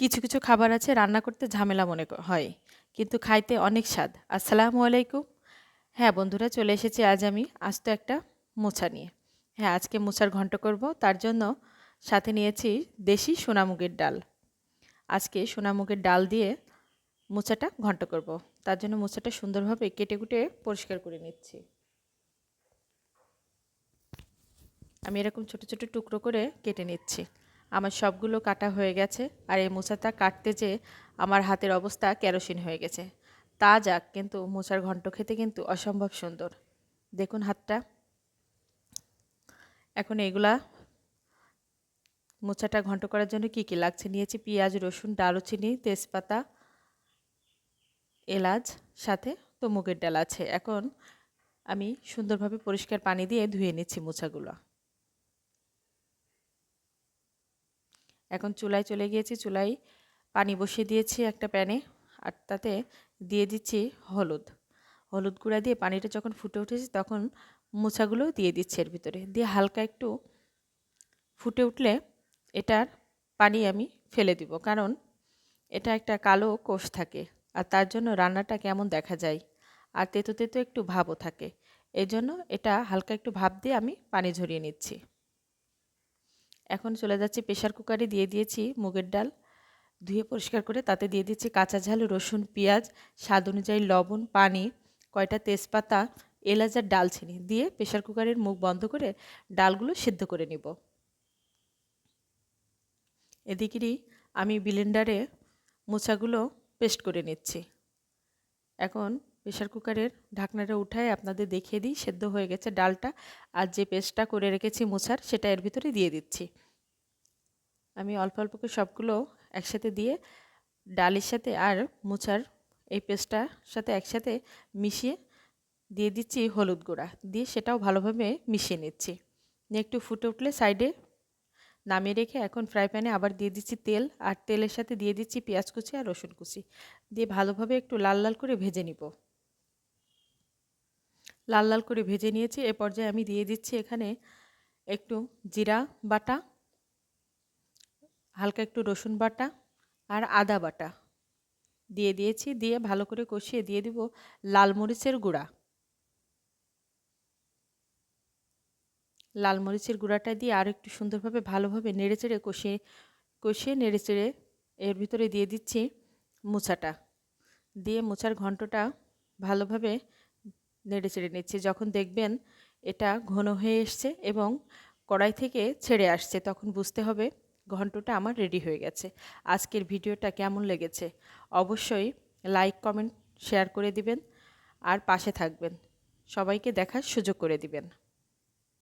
কিছু কিছু খাবার আছে, রান্না করতে ঝামেলা মনে হয়। কিন্তু খাইতে অনেক স্বাদ। আসসালামু আলাইকুম। হ্যাঁ বন্ধুরা, চলে এসেছি আজ আমি আজ তো একটা মোছা নিয়ে। হ্যাঁ আজকে মোছার ঘন্ট করব। তার জন্য সাথে নিয়েছি দেশি সোনামুগের ডাল। আজকে সোনামুগের ডাল দিয়ে মোচাটা ঘন্ট করব। তার জন্য মোচাটা সুন্দরভাবে কেটে কুটে পরিষ্কার করে নিচ্ছি। আমি এরকম ছোট ছোট টুকরো করে কেটে নিচ্ছি। আমার সবগুলো কাটা হয়ে গেছে আর এই মোচাটা কাটতে যে আমার হাতের অবস্থা কেরোসিন হয়ে গেছে। তা যাক, কিন্তু মোচার ঘন্ট খেতে কিন্তু অসম্ভব সুন্দর। দেখুন হাতটা। এখন এগুলা মোচাটা ঘন্ট করার জন্য কি কি লাগছে? নিয়েছি পেঁয়াজ, রসুন, দারুচিনি, তেজপাতা, এলাচ, সাথে তো মুগের ডাল আছে। এখন আমি সুন্দরভাবে পরিষ্কার পানি দিয়ে ধুয়ে নিচ্ছি মোচাগুলো। এখন চুলায় চলে গিয়েছি, চুলায় পানি বসিয়ে দিয়েছি একটা প্যানে আর তাতে দিয়ে দিচ্ছি হলুদ। হলুদ গুঁড়া দিয়ে পানিটা যখন ফুটে উঠেছে তখন মোচাগুলো দিয়ে দিচ্ছি এর ভিতরে। দিয়ে হালকা একটু ফুটে উঠলে এটার পানি আমি ফেলে দিব, কারণ এটা একটা কালো কোষ থাকে আর তার জন্য রান্নাটা কেমন দেখা যায় আর তেতো তেতো একটু ভাবও থাকে। এই জন্য এটা হালকা একটু ভাব দিয়ে আমি পানি ঝরিয়ে নিচ্ছি। এখন চলে যাচ্ছি প্রেশার কুকারে, দিয়ে দিয়েছি মুগের ডাল। ধুয়ে পরিষ্কার করে তাতে দিয়ে দিচ্ছি কাঁচা ঝাল, রসুন, পেঁয়াজ, স্বাদ অনুযায়ী লবণ, পানি, কয়টা তেজপাতা, এলাচ আর ডালচিনি। দিয়ে প্রেশার কুকারের মুখ বন্ধ করে ডালগুলো সিদ্ধ করে নিব। এদিকেরই আমি ব্লেন্ডারে মোচাগুলো পেস্ট করে নিচ্ছি। এখন প্রেশার কুকারের ঢাকনাটা উঠায় আপনাদের দেখিয়ে দিই, সেদ্ধ হয়ে গেছে ডালটা। আর যে পেস্টটা করে রেখেছি মোছার, সেটা এর ভিতরে দিয়ে দিচ্ছি। আমি অল্প অল্প করে সবগুলো একসাথে দিয়ে ডালের সাথে আর মোছার এই পেস্টটার সাথে একসাথে মিশিয়ে দিয়ে দিচ্ছি হলুদ গুঁড়া। দিয়ে সেটাও ভালোভাবে মিশিয়ে নিচ্ছি। নিয়ে একটু ফুটে উঠলে সাইডে নামিয়ে রেখে এখন ফ্রাই প্যানে আবার দিয়ে দিচ্ছি তেল। আর তেলের সাথে দিয়ে দিচ্ছি পেঁয়াজ কুচি আর রসুন কুচি। দিয়ে ভালোভাবে একটু লাল লাল করে ভেজে নিব। লাল লাল করে ভেজে নিয়েছি। এ পর্যায়ে আমি দিয়ে দিচ্ছি এখানে একটু জিরা বাটা, হালকা একটু রসুন বাটা আর আদা বাটা। দিয়ে দিয়েছি, দিয়ে ভালো করে কষিয়ে দিয়ে দিব লাল মরিচের গুঁড়া। লাল মরিচের গুঁড়াটা দিয়ে আর একটু সুন্দরভাবে ভালোভাবে নেড়েচেড়ে কষিয়ে কষিয়ে নেড়েচেড়ে এর ভিতরে দিয়ে দিচ্ছি মোচাটা। দিয়ে মোচার ঘন্টটা ভালোভাবে নেড়ে চেড়ে নিচ্ছি। যখন দেখবেন এটা ঘন হয়ে এসছে এবং কড়াই থেকে ছেড়ে আসছে, তখন বুঝতে হবে ঘন্টটা আমার রেডি হয়ে গেছে। আজকের ভিডিওটা কেমন লেগেছে? অবশ্যই লাইক, কমেন্ট, শেয়ার করে দিবেন আর পাশে থাকবেন। সবাইকে দেখার সুযোগ করে দিবেন।